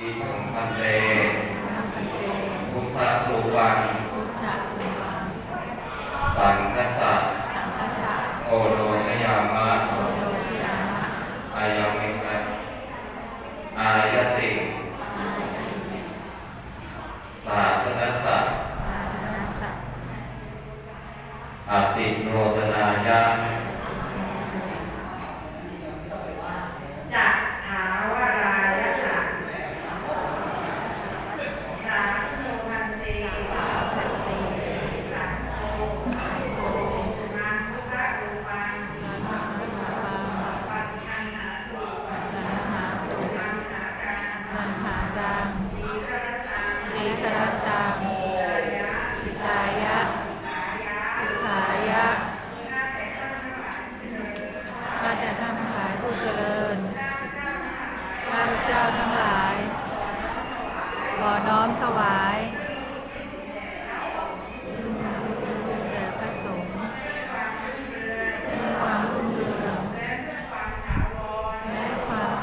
ที่สำคัญแล้ ขอน้อมถวายแด่พระสงฆ์ความรุ่งเรืองและความ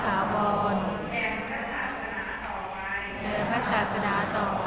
ถาวรแด่พระศาสนาต่อไป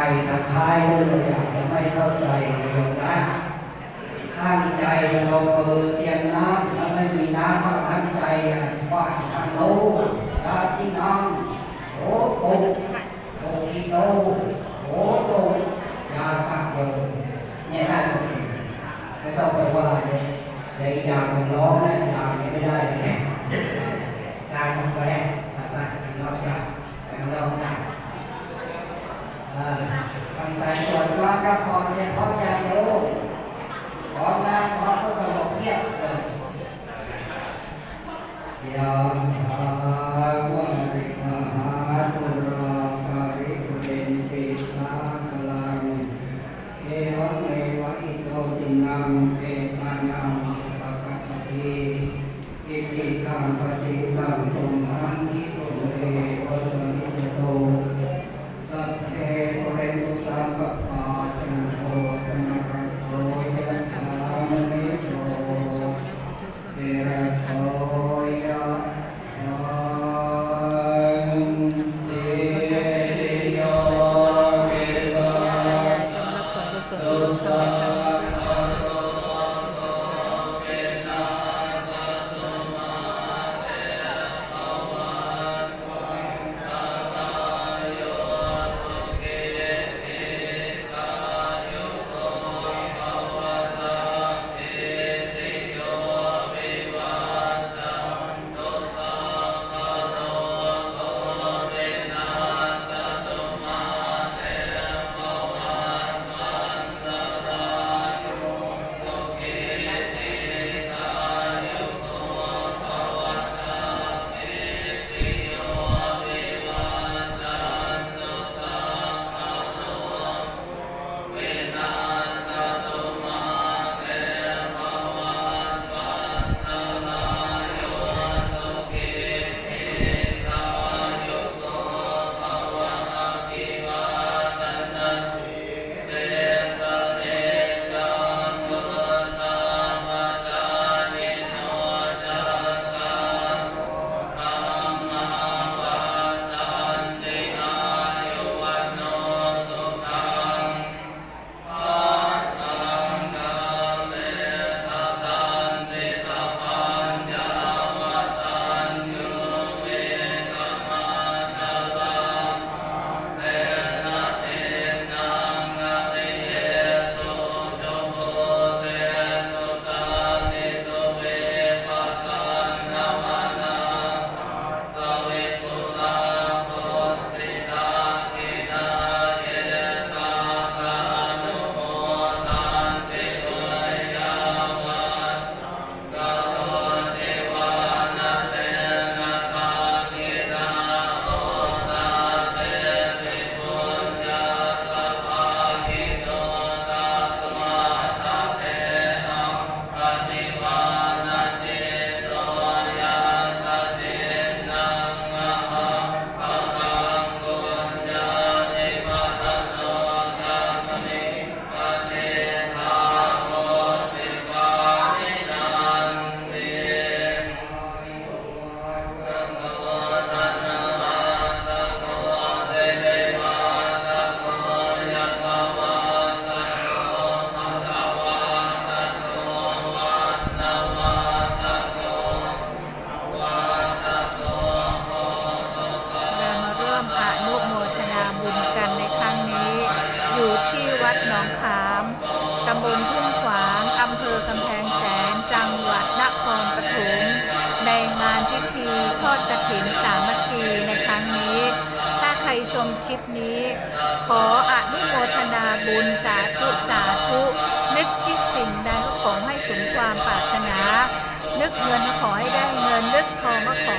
ใจทักทายด้วยอยากจะไม่เข้าใจเลยนะตั้งใจเราเปิดเตียงน้ำถ้าไม่มีน้ำก็ตั้งใจว่าทางโน้นทางที่น้องโอ้ปุกโอ้คิโนโอ้ปุกยาตาโยเนี่ยได้หมดไม่ต้องไปว่าเลย Hallelujah. ทอดกระถินสามัคคีในครั้งนี้ ถ้าใครชมคลิปนี้ ขออนุโมทนาบุญสาธุสาธุนึกคิดสิ่งใดก็ขอให้สมความปรารถนา นึกเงินก็ขอให้ได้เงิน นึกทองก็ขอ